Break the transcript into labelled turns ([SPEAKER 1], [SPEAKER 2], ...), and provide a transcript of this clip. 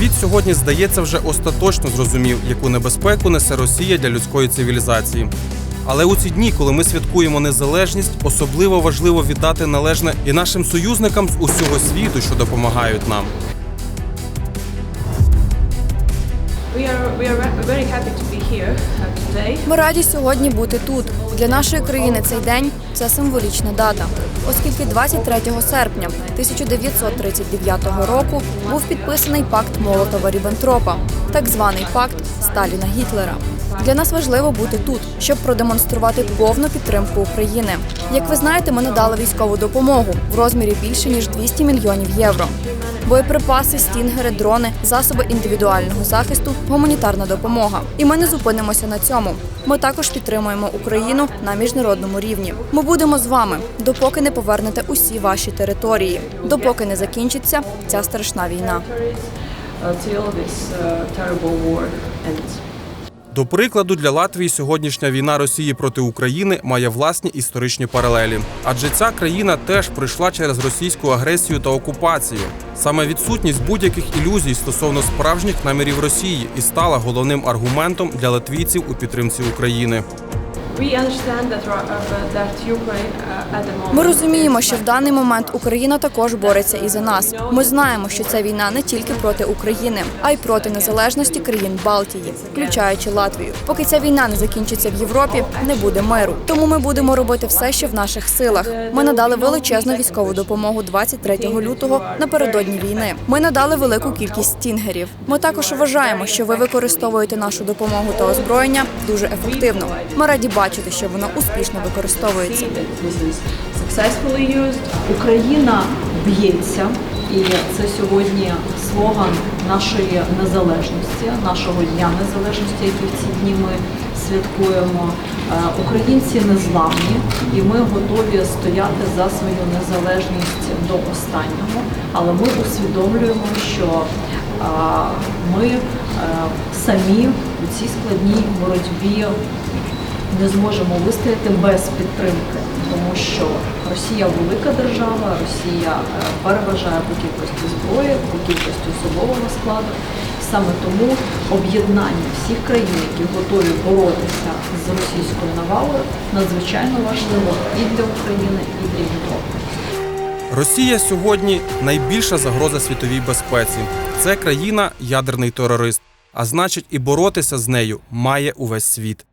[SPEAKER 1] Світ сьогодні, здається, вже остаточно зрозумів, яку небезпеку несе Росія для людської цивілізації. Але у ці дні, коли ми святкуємо незалежність, особливо важливо віддати належне і нашим союзникам з усього світу, що допомагають нам.
[SPEAKER 2] We are we are very happy to be.
[SPEAKER 3] Ми раді сьогодні бути тут. Для нашої країни цей день це символічна дата, оскільки 23 серпня 1939 року був підписаний пакт Молотова Ріббентропа, так званий пакт Сталіна Гітлера. Для нас важливо бути тут, щоб продемонструвати повну підтримку України. Як ви знаєте, ми надали військову допомогу в розмірі більше ніж 200 мільйонів євро. Боєприпаси, стінгери, дрони, засоби індивідуального захисту, гуманітарна допомога. І ми не зупинимося на цьому. Ми також підтримуємо Україну на міжнародному рівні. Ми будемо з вами, допоки не повернете усі ваші території, допоки не закінчиться ця страшна війна.
[SPEAKER 1] До прикладу, для Латвії сьогоднішня війна Росії проти України має власні історичні паралелі, адже ця країна теж пройшла через російську агресію та окупацію. Саме відсутність будь-яких ілюзій стосовно справжніх намірів Росії і стала головним аргументом для латвійців у підтримці України.
[SPEAKER 2] Uh, uh.
[SPEAKER 3] Ми розуміємо, що в даний момент Україна також бореться і за нас. Ми знаємо, що ця війна не тільки проти України, а й проти незалежності країн Балтії, включаючи Латвію. Поки ця війна не закінчиться в Європі, не буде миру. Тому ми будемо робити все, що в наших силах. Ми надали величезну військову допомогу 23 лютого напередодні війни. Ми надали велику кількість стінгерів. Ми також вважаємо, що ви використовуєте нашу допомогу та озброєння дуже ефективно. Ми раді бачити, що воно успішно використовується.
[SPEAKER 4] Україна б'ється, і це сьогодні слоган нашої незалежності, нашого дня незалежності, який в ці дні ми святкуємо. Е, Українці незламні, і ми готові стояти за свою незалежність до останнього. Але ми усвідомлюємо, що е, ми е, самі у цій складній боротьбі не зможемо вистояти без підтримки, тому що Росія велика держава, Росія е, переважає по кількості зброї, по кількості особового складу. Саме тому об'єднання всіх країн, які готові боротися з російською навалою, надзвичайно важливо і для України, і для Європи.
[SPEAKER 1] Росія сьогодні найбільша загроза світовій безпеці. Це країна ядерний терорист. А значить, і боротися з нею має увесь світ.